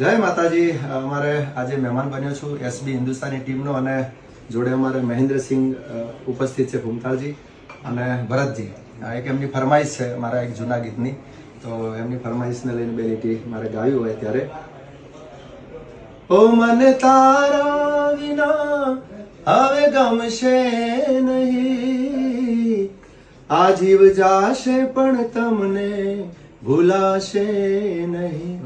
જય માતાજી. અમારે આજે મહેમાન બન્યો છું, એસબી હિન્દુસ્તાની ટીમનો અને જોડે અમારે મહેન્દ્રસિંહ ઉપસ્થિત છે ભૂમતાલજી અને ભરતજી. એક એમની ફરમાઈશ છે મારા એક જૂના ગીતની. તો એમની ફરમાઈશને લઈને બે લીટી મારે ગાયું હોય ત્યારે. ઓ મને તારા વિના હવે ગમશે નહીં. આ જીવ જાશે પણ તમને ભૂલાશે નહીં.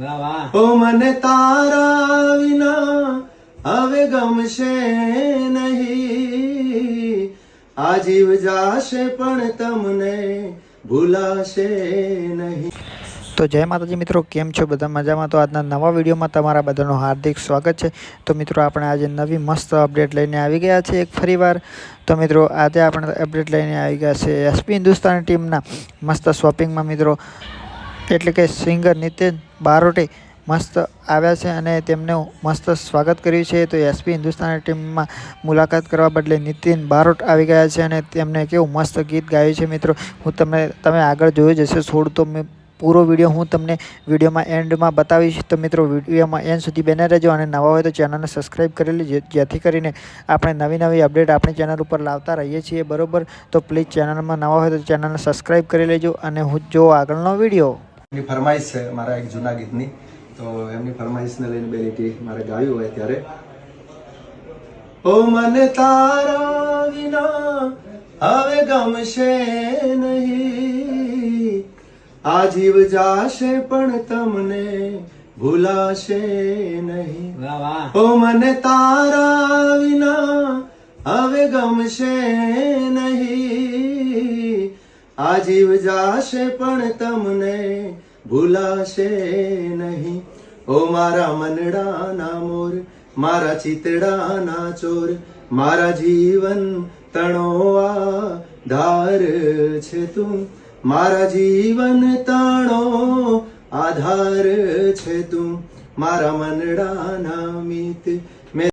ઓ મને તારા વિના હવે ગમશે નહીં. આ જીવ જાશે પણ તમને ભૂલાશે નહીં. તો જય માતાજી મિત્રો કેમ છો? બધા મજામાં? તો આજના નવા વિડીયોમાં તમારા બધાનું હાર્દિક સ્વાગત છે. તો મિત્રો આપણે આજે નવી મસ્ત અપડેટ લઈને આવી ગયા છે એક ફરીવાર. તો મિત્રો આજે આપણે અપડેટ લઈને આવી ગયા છે એસપી હિન્દુસ્તાની ટીમના મસ્ત શોપિંગમાં મિત્રો. એટલે કે સિંગર નિતિન બારોટે મસ્ત આવ્યા છે અને તેમને મસ્ત સ્વાગત કર્યું છે. તો એસપી હિન્દુસ્તાની ટીમમાં મુલાકાત કરવા બદલે નીતિન બારોટ આવી ગયા છે અને તેમને કેવું મસ્ત ગીત ગાયું છે મિત્રો. હું તમને, તમે આગળ જોયું જ હશે, છોડ તો મેં પૂરો વીડિયો હું તમને વિડીયોમાં એન્ડમાં બતાવીશ. તો મિત્રો, વિડીયોમાં એન્ડ સુધી બને રહેજો અને નવા હોય તો ચેનલને સબસ્ક્રાઈબ કરેલી જે- જેથી કરીને આપણે નવી નવી અપડેટ આપણી ચેનલ ઉપર લાવતા રહીએ છીએ. બરોબર? તો પ્લીઝ ચેનલમાં નવા હોય તો ચેનલને સબસ્ક્રાઈબ કરી લેજો અને હું જો આગળનો વીડિયો એમની ફરમાઈશ છે મારા એક જૂના ગીતની. તો એમની ફરમાઈશને લઈને બે લીટી મારે ગાયું હોય ત્યારે. ઓ મને તારા વિના હવે ગમશે નહીં. આ જીવ જાશે પણ તમને ભૂલાશે નહીં. ઓ મને તારા વિના હવે ગમશે નહીં. આ જીવ જાશે પણ તમને ભૂલાશે નહીં. ઓ મારા મનડાના મોર, મારા ચિતડાના ચોર, મારા જીવન તણો આ ધાર છે તું. મારા જીવન તણો આધાર છે તું. મારા મનડાના મિત